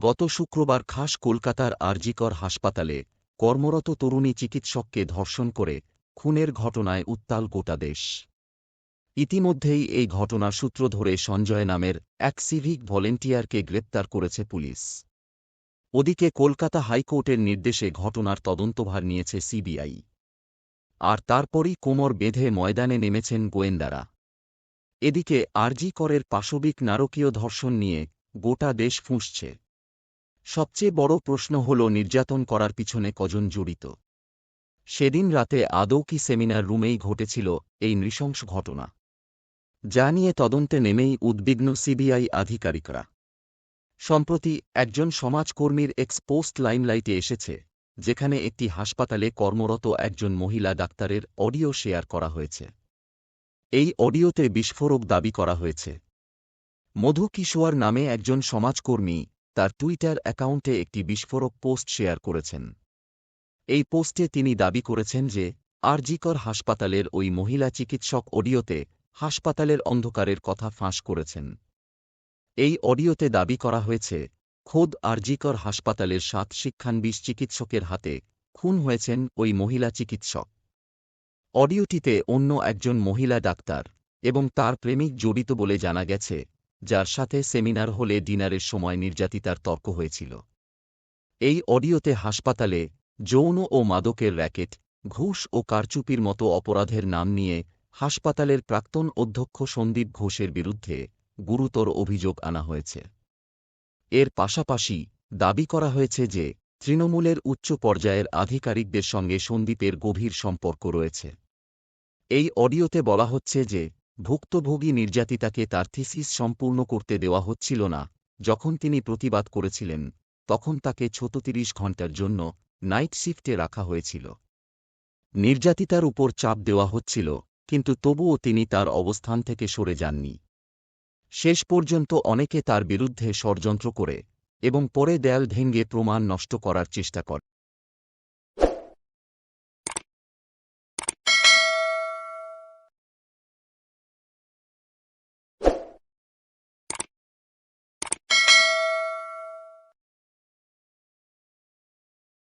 গত শুক্রবার খাস কলকাতার আরজিকর হাসপাতালে কর্মরত তরুণী চিকিৎসককে ধর্ষণ করে খুনের ঘটনায় উত্তাল গোটা দেশ। ইতিমধ্যেই এই ঘটনার সূত্র ধরে সঞ্জয় নামের এক সিভিক ভলেন্টিয়ারকে গ্রেপ্তার করেছে পুলিশ। ওদিকে কলকাতা হাইকোর্টের নির্দেশে ঘটনার তদন্তভার নিয়েছে সিবিআই। আর তারপরই কোমর বেঁধে ময়দানে নেমেছেন গোয়েন্দারা। এদিকে আরজি করের পাশবিক নারকীয় ধর্ষণ নিয়ে গোটা দেশ ফুঁসছে। সবচেয়ে বড় প্রশ্ন হল নির্যাতন করার পিছনে কজন জড়িত। সেদিন রাতে আদৌ কি সেমিনার রুমেই ঘটেছিল এই নৃশংস ঘটনা? যা নিয়ে তদন্তে নেমেই উদ্বিগ্ন সিবিআই আধিকারিকরা। সম্প্রতি একজন সমাজকর্মীর এক্সপোস্ট লাইমলাইটে এসেছে, যেখানে একটি হাসপাতালে কর্মরত একজন মহিলা ডাক্তারের অডিও শেয়ার করা হয়েছে। এই অডিওতে বিস্ফোরক দাবি করা হয়েছে। মধু কিশোয়ার নামে একজন সমাজকর্মী তার টুইটার অ্যাকাউন্টে একটি বিস্ফোরক পোস্ট শেয়ার করেছেন। এই পোস্টে তিনি দাবি করেছেন যে, আরজিকর হাসপাতালের ওই মহিলা চিকিৎসক অডিওতে হাসপাতালের অন্ধকারের কথা ফাঁস করেছেন। এই অডিওতে দাবি করা হয়েছে, খোদ আরজিকর হাসপাতালের সাত শিক্ষানবিশ চিকিৎসকের হাতে খুন হয়েছেন ওই মহিলা চিকিৎসক। অডিওটিতে অন্য একজন মহিলা ডাক্তার এবং তার প্রেমিক জড়িত বলে জানা গেছে যার সাথে সেমিনার হলে ডিনারের সময় নির্যাতিতার তর্ক হয়েছিল। এই অডিওতে হাসপাতালে যৌন ও মাদকের র্যাকেট, ঘুষ ও কারচুপির মতো অপরাধের নাম নিয়ে হাসপাতালের প্রাক্তন অধ্যক্ষ সন্দীপ ঘোষের বিরুদ্ধে গুরুতর অভিযোগ আনা হয়েছে। এর পাশাপাশি দাবি করা হয়েছে যে তৃণমূলের উচ্চ পর্যায়ের আধিকারিকদের সঙ্গে সন্দীপের গভীর সম্পর্ক রয়েছে। এই অডিওতে বলা হচ্ছে যে ভুক্তভোগী নির্যাতিতাকে তার থিসিস সম্পূর্ণ করতে দেওয়া হচ্ছিল না। যখন তিনি প্রতিবাদ করেছিলেন, তখন তাকে ছততিরিশ ঘণ্টার জন্য নাইট শিফটে রাখা হয়েছিল। নির্যাতিতার উপর চাপ দেওয়া হচ্ছিল, কিন্তু তবুও তিনি তার অবস্থান থেকে সরে যাননি। শেষ পর্যন্ত অনেকে তার বিরুদ্ধে ষড়যন্ত্র করে এবং পরে দেয়াল ভেঙ্গে প্রমাণ নষ্ট করার চেষ্টা করে।